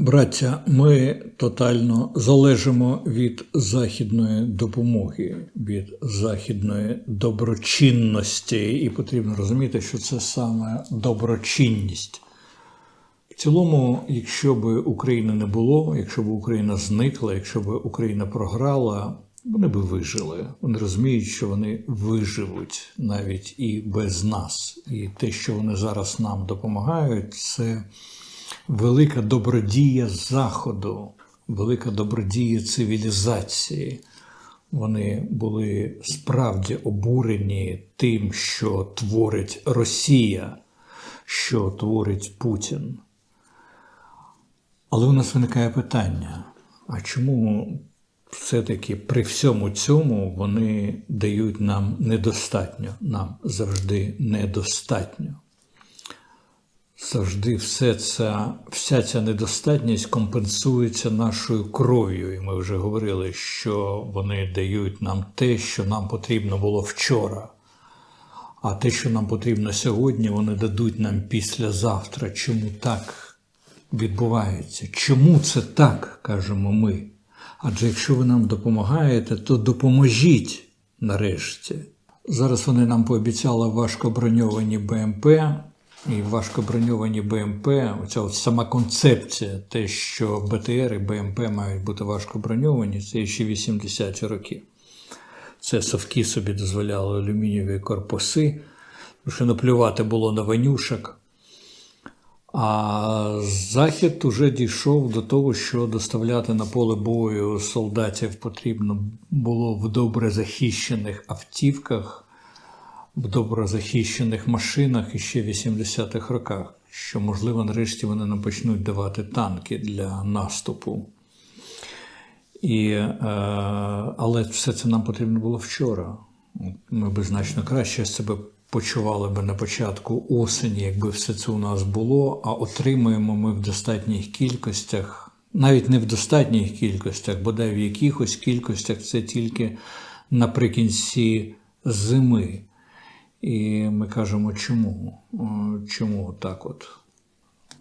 Браття, ми тотально залежимо від західної допомоги, від західної доброчинності, і потрібно розуміти, що це саме доброчинність. В цілому, якщо б України не було, якщо б Україна зникла, якщо б Україна програла, вони б вижили. Вони розуміють, що вони виживуть навіть і без нас. І те, що вони зараз нам допомагають, це велика добродія Заходу, велика добродія цивілізації. Вони були справді обурені тим, що творить Росія, що творить Путін. Але у нас виникає питання: а чому все-таки при всьому цьому вони дають нам недостатньо, нам завжди недостатньо? Завжди все ця, вся ця недостатність компенсується нашою кров'ю. І ми вже говорили, що вони дають нам те, що нам потрібно було вчора. А те, що нам потрібно сьогодні, вони дадуть нам післязавтра. Чому так відбувається? Чому це так, кажемо ми? Адже якщо ви нам допомагаєте, то допоможіть нарешті. Зараз вони нам пообіцяли важкоброньовані БМП. І важкоброньовані БМП, оця от сама концепція, те, що БТР і БМП мають бути важкоброньовані, це ще 80-ті роки. Це совки собі дозволяли алюмінієві корпуси, тому що наплювати було на ванюшок. А Захід уже дійшов до того, що доставляти на поле бою солдатів потрібно було в добре захищених автівках в добре захищених машинах іще в 80-х роках, що, можливо, нарешті вони нам почнуть давати танки для наступу. І, е, Але все це нам потрібно було вчора. Ми б значно краще себе почували б на початку осені, якби все це у нас було, а отримуємо ми в достатніх кількостях, навіть не в достатніх кількостях, бодай в якихось кількостях це тільки наприкінці зими. І ми кажемо, чому? Чому так от?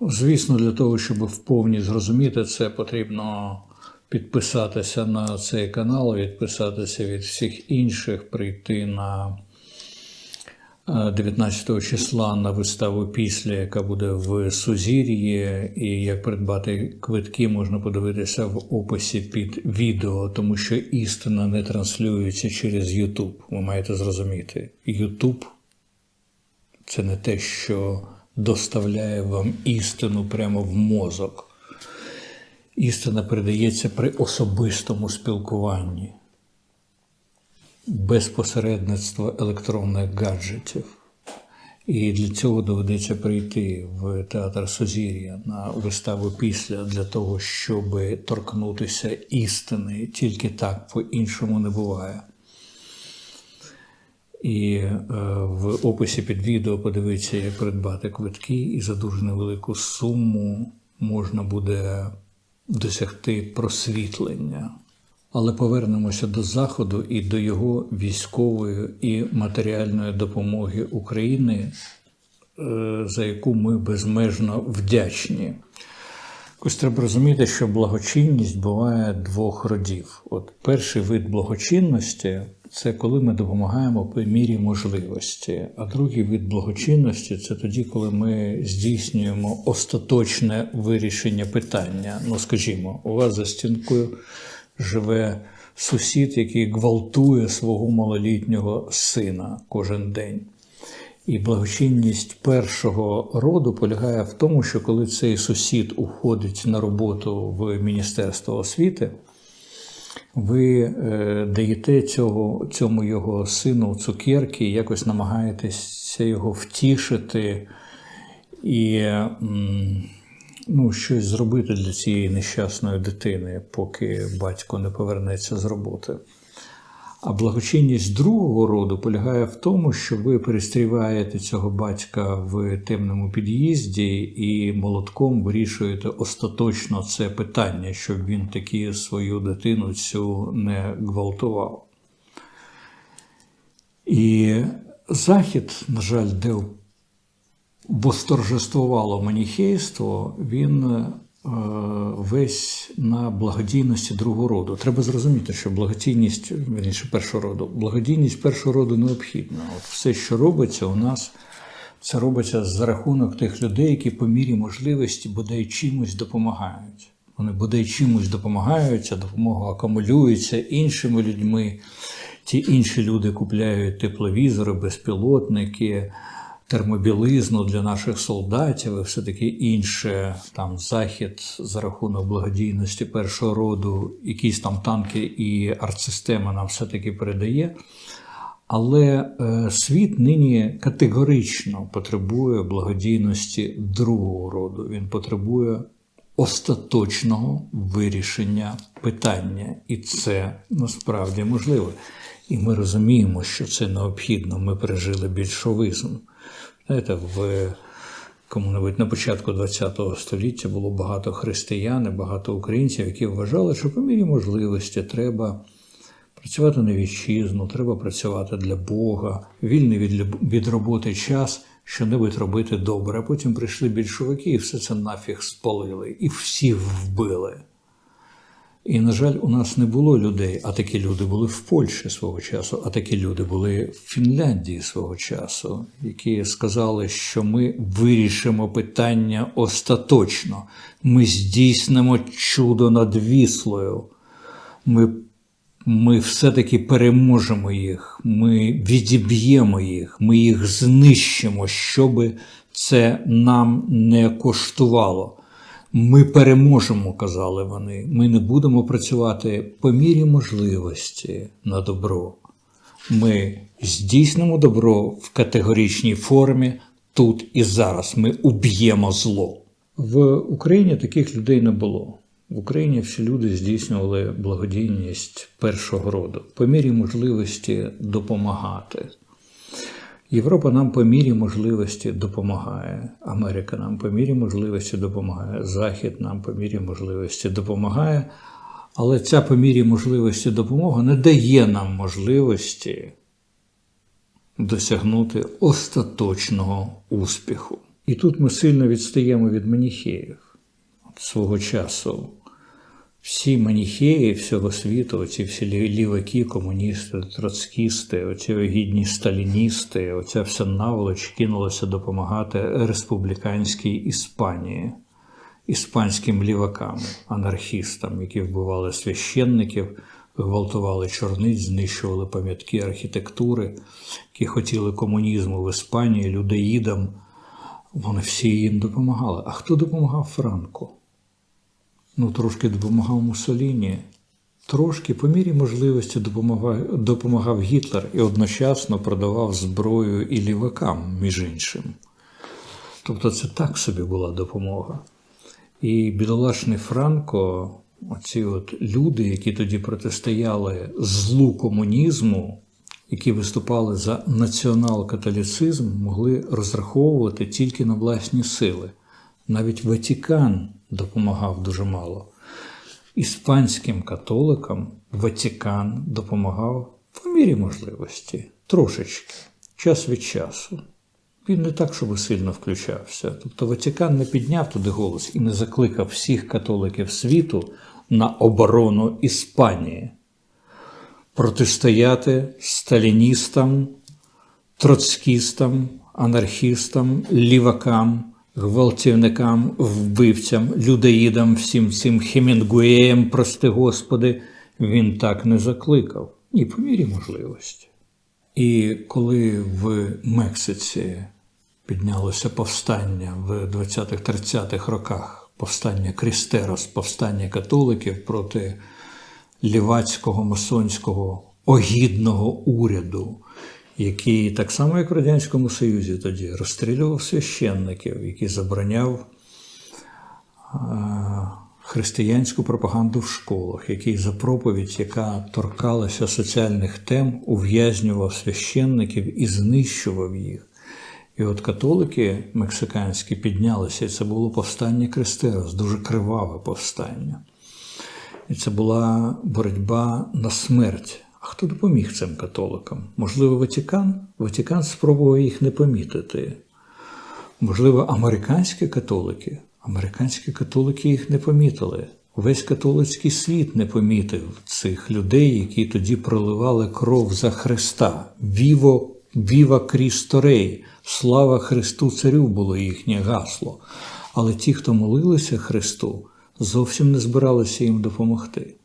Звісно, для того, щоб вповні зрозуміти це, потрібно підписатися на цей канал, відписатися від всіх інших, прийти на 19 числа на виставу після, яка буде в Сузір'ї, і як придбати квитки, можна подивитися в описі під відео, тому що істина не транслюється через YouTube. Ви маєте зрозуміти, YouTube – це не те, що доставляє вам істину прямо в мозок. Істина передається при особистому спілкуванні без посередництва електронних гаджетів. І для цього доведеться прийти в театр Сузір'я на виставу після для того, щоб торкнутися істини. Тільки так по-іншому не буває. І е, в описі під відео подивитися, як придбати квитки, і за дуже невелику суму можна буде досягти просвітлення. Але повернемося до Заходу і до його військової і матеріальної допомоги України, е, за яку ми безмежно вдячні. Ось треба розуміти, що благочинність буває двох родів. От перший вид благочинності це коли ми допомагаємо по мірі можливості. А другий вид благочинності це тоді, коли ми здійснюємо остаточне вирішення питання. Ну, скажімо, у вас за стінкою живе сусід, який гвалтує свого малолітнього сина кожен день. І благочинність першого роду полягає в тому, що коли цей сусід уходить на роботу в Міністерство освіти, ви е, даєте цього, цьому його сину цукерки, і якось намагаєтеся його втішити і ну, щось зробити для цієї нещасної дитини, поки батько не повернеться з роботи. А благочинність другого роду полягає в тому, що ви перестріваєте цього батька в темному під'їзді і молотком вирішуєте остаточно це питання, щоб він таки свою дитину цю не гвалтував. І Захід, на жаль, де восторжествувало маніхейство, він е, весь на благодійності другого роду. Треба зрозуміти, що благодійність, вірніше, першого роду, благодійність першого роду необхідна. От все, що робиться у нас, це робиться за рахунок тих людей, які по мірі можливості бодай чимось допомагають. Вони бодай чимось допомагаються, допомога акумулюється іншими людьми. Ті інші люди купляють тепловізори, безпілотники, термобілизну для наших солдатів і все таки інше. Там захід за рахунок благодійності першого роду, якісь там танки і артсистема нам все-таки передає. Але е, світ нині категорично потребує благодійності другого роду. Він потребує остаточного вирішення питання, і це насправді можливо. І ми розуміємо, що це необхідно. Ми пережили більшовизм. Знаєте, в кому-небудь на початку ХХ століття було багато християн, багато українців, які вважали, що по мірі можливості треба працювати на вітчизну, треба працювати для Бога, вільний від, від роботи час, що-небудь робити добре. А потім прийшли більшовики і все це нафіг спалили, і всіх вбили. І, на жаль, у нас не було людей, а такі люди були в Польщі свого часу, а такі люди були в Фінляндії свого часу, які сказали, що ми вирішимо питання остаточно. Ми здійснимо чудо над Віслою. Ми, ми все-таки переможемо їх, ми відіб'ємо їх, ми їх знищимо, щоби це нам не коштувало. Ми переможемо, казали вони. Ми не будемо працювати по мірі можливості на добро. Ми здійснимо добро в категоричній формі тут і зараз. Ми уб'ємо зло. В Україні таких людей не було. В Україні всі люди здійснювали благодійність першого роду, по мірі можливості допомагати. Європа нам по мірі можливості допомагає. Америка нам по мірі можливості допомагає. Захід нам по мірі можливості допомагає. Але ця по мірі можливості допомога не дає нам можливості досягнути остаточного успіху. І тут ми сильно відстаємо від маніхеїв свого часу. Всі маніхеї всього світу, оці всі лі- ліваки, комуністи, троцкісти, оці гідні сталіністи, оця вся наволоч кинулася допомагати республіканській Іспанії, іспанським лівакам, анархістам, які вбивали священників, гвалтували чорниць, знищували пам'ятки архітектури, які хотіли комунізму в Іспанії, людоїдам. Вони всі їм допомагали. А хто допомагав Франко? Ну, трошки допомагав Муссоліні, трошки по мірі можливості допомагав, допомагав Гітлер і одночасно продавав зброю і лівакам, між іншим. Тобто це так собі була допомога. І бідолашний Франко, оці от люди, які тоді протистояли злу комунізму, які виступали за націонал-католіцизм, могли розраховувати тільки на власні сили. Навіть Ватикан допомагав дуже мало. Іспанським католикам Ватикан допомагав по мірі можливості, трошечки, час від часу. Він не так, щоб сильно включався. Тобто Ватикан не підняв туди голос і не закликав всіх католиків світу на оборону Іспанії протистояти сталіністам, троцкістам, анархістам, лівакам, гвалтівникам, вбивцям, людоїдам, всім цим Хемінгуеям, прости Господи, він так не закликав. Ні, по мірі можливості. І коли в Мексиці піднялося повстання в 20-30-х роках, повстання Крістерос, повстання католиків проти лівацького масонського огідного уряду, який так само, як в Радянському Союзі тоді розстрілював священників, який забороняв е, християнську пропаганду в школах, який за проповідь, яка торкалася соціальних тем, ув'язнював священників і знищував їх. І от католики мексиканські піднялися, і це було повстання Крестерос, дуже криваве повстання. І це була боротьба на смерть. А хто допоміг цим католикам? Можливо, Ватикан? Ватикан спробував їх не помітити. Можливо, американські католики. Американські католики їх не помітили. Весь католицький світ не помітив цих людей, які тоді проливали кров за Христа. Віво, віва Крісторей, слава Христу Царю було їхнє гасло. Але ті, хто молилися Христу, зовсім не збиралися їм допомогти.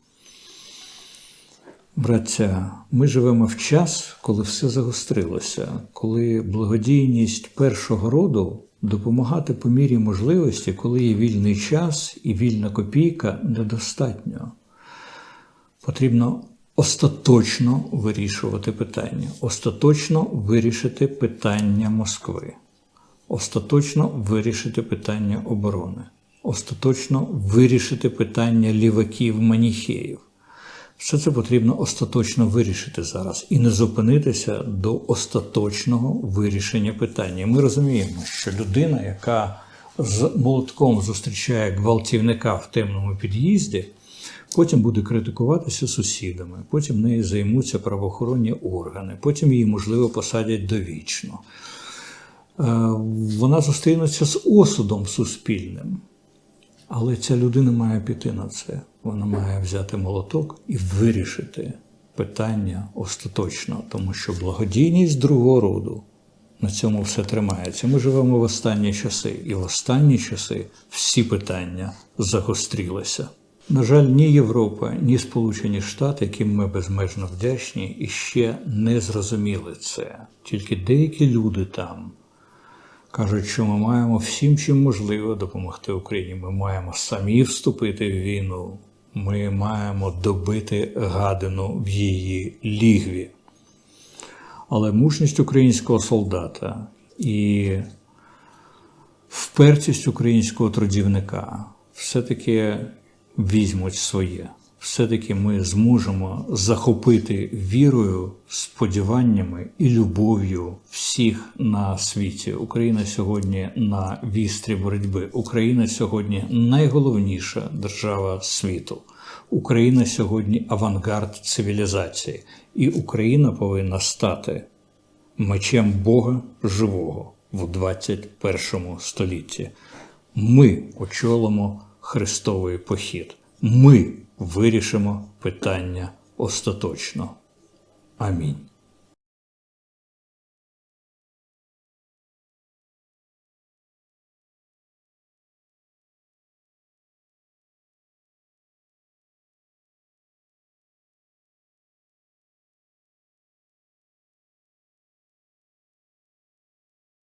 Браття, ми живемо в час, коли все загострилося, коли благодійність першого роду допомагати по мірі можливості, коли є вільний час і вільна копійка, недостатньо. Потрібно остаточно вирішувати питання, остаточно вирішити питання Москви, остаточно вирішити питання оборони, остаточно вирішити питання ліваків маніхеїв. Все це потрібно остаточно вирішити зараз і не зупинитися до остаточного вирішення питання. Ми розуміємо, що людина, яка з молотком зустрічає гвалтівника в темному під'їзді, потім буде критикуватися сусідами, потім нею займуться правоохоронні органи, потім її, можливо, посадять довічно. Е, Вона зустрінеться з осудом суспільним. Але ця людина має піти на це. Вона має взяти молоток і вирішити питання остаточно, тому що благодійність другого роду на цьому все тримається. Ми живемо в останні часи, і в останні часи всі питання загострілися. На жаль, ні Європа, ні Сполучені Штати, яким ми безмежно вдячні, і ще не зрозуміли це. Тільки деякі люди там кажуть, що ми маємо всім, чим можливо допомогти Україні. Ми маємо самі вступити в війну. Ми маємо добити гадину в її лігві. Але мужність українського солдата і впертість українського трудівника все-таки візьмуть своє. Все-таки ми зможемо захопити вірою, сподіваннями і любов'ю всіх на світі. Україна сьогодні на вістрі боротьби. Україна сьогодні найголовніша держава світу. Україна сьогодні авангард цивілізації, і Україна повинна стати мечем Бога живого в 21 столітті. Ми очолимо Христовий похід. Ми вирішимо питання остаточно. Амінь.